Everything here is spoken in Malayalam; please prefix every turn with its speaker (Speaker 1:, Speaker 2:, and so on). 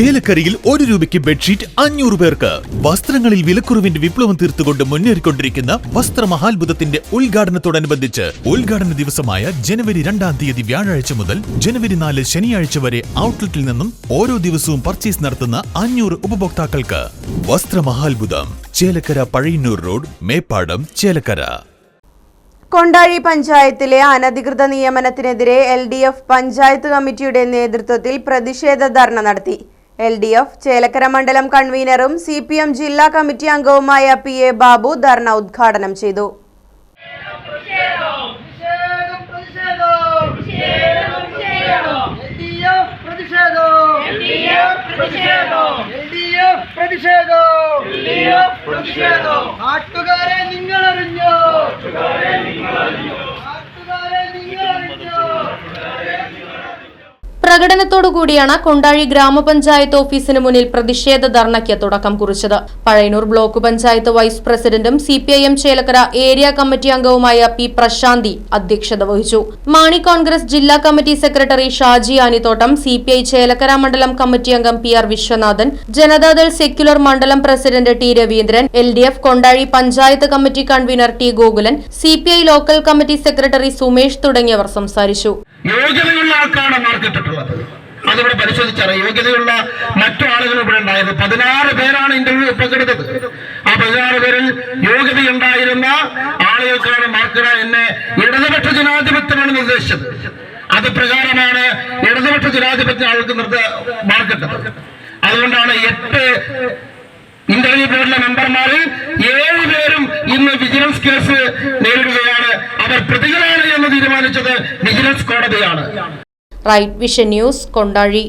Speaker 1: ചേലക്കരയിൽ ഒരു രൂപയ്ക്ക് ബെഡ്ഷീറ്റ് അഞ്ഞൂറ് പേർക്ക്. വസ്ത്രങ്ങളിൽ വിലക്കുറവിന്റെ വിപ്ലവം തീർത്തുകൊണ്ട് മുന്നേറിക്കൊണ്ടിരിക്കുന്ന വസ്ത്രമഹാത്ഭുതത്തിന്റെ ഉദ്ഘാടനത്തോടനുബന്ധിച്ച് ഉദ്ഘാടന ദിവസമായ ജനുവരി രണ്ടാം തീയതി വ്യാഴാഴ്ച മുതൽ ജനുവരി നാല് ശനിയാഴ്ച വരെ ഔട്ട്ലെറ്റിൽ നിന്നും ഓരോ ദിവസവും പർച്ചേസ് നടത്തുന്ന അഞ്ഞൂറ് ഉപഭോക്താക്കൾക്ക്. വസ്ത്രമഹാത്ഭുതം ചേലക്കര പഴയന്നൂർ റോഡ് മേപ്പാടം ചേലക്കര.
Speaker 2: കൊണ്ടാഴി പഞ്ചായത്തിലെ അനധികൃത നിയമനത്തിനെതിരെ എൽ ഡി എഫ് പഞ്ചായത്ത് കമ്മിറ്റിയുടെ നേതൃത്വത്തിൽ പ്രതിഷേധ ധർണ നടത്തി. എൽ ഡി എഫ് ചേലക്കര മണ്ഡലം കൺവീനറും സി പി എം ജില്ലാ കമ്മിറ്റി അംഗവുമായ പി എ ബാബു ധർണ ഉദ്ഘാടനം ചെയ്തു.
Speaker 3: പ്രതിഷേധം പ്രതിഷേധം.
Speaker 4: പ്രകടനത്തോടുകൂടിയാണ് കൊണ്ടാഴി ഗ്രാമപഞ്ചായത്ത് ഓഫീസിന് മുന്നിൽ പ്രതിഷേധ ധർണയ്ക്ക് തുടക്കം കുറിച്ചത്. പഴയനൂർ ബ്ലോക്ക് പഞ്ചായത്ത് വൈസ് പ്രസിഡന്റും C P I M Chelakkara area committee അംഗവുമായ പി പ്രശാന്തി അധ്യക്ഷത വഹിച്ചു. മാണി കോൺഗ്രസ് ജില്ലാ committee secretary Shaji Anithottam C P I Chelakkara മണ്ഡലം കമ്മിറ്റി അംഗം P R Viswanathan Janata Dal secular മണ്ഡലം president T Raveendran L D F Kondazhi panchayat committee convener T Gokulan C P I local committee secretary Sumesh തുടങ്ങിയവർ സംസാരിച്ചു.
Speaker 5: യോഗ്യതയുള്ള ആൾക്കാണ് മാർക്കിട്ടിട്ടുള്ളത് അതിവിടെ പരിശോധിച്ചറിയാം. യോഗ്യതയുള്ള മറ്റു ആളുകൾ ഇവിടെ ഉണ്ടായത്. പതിനാറ് പേരാണ് ഇന്റർവ്യൂ പങ്കെടുത്തത്. ആ പതിനാറ് പേരിൽ യോഗ്യതയുണ്ടായിരുന്ന ആളുകൾക്കാണ് മാർക്കുക എന്നെ ഇടതുപക്ഷ ജനാധിപത്യമാണ് നിർദ്ദേശിച്ചത്. അത് പ്രകാരമാണ് ഇടതുപക്ഷ ജനാധിപത്യ ആൾക്ക് മാർക്കിട്ടത്. അതുകൊണ്ടാണ് എട്ട് ഇന്റർവ്യൂ ബോർഡിലെ മെമ്പർമാർ ഏഴ് പേരും ഇന്ന് വിജിലൻസ് കേസ് നേരിടുകയാണ്. അവർ പ്രതികളാണ് എന്ന് തീരുമാനിച്ചത്. വിജിലൻസ് കോടതിയാണ്.
Speaker 4: Right vision news Kondazhy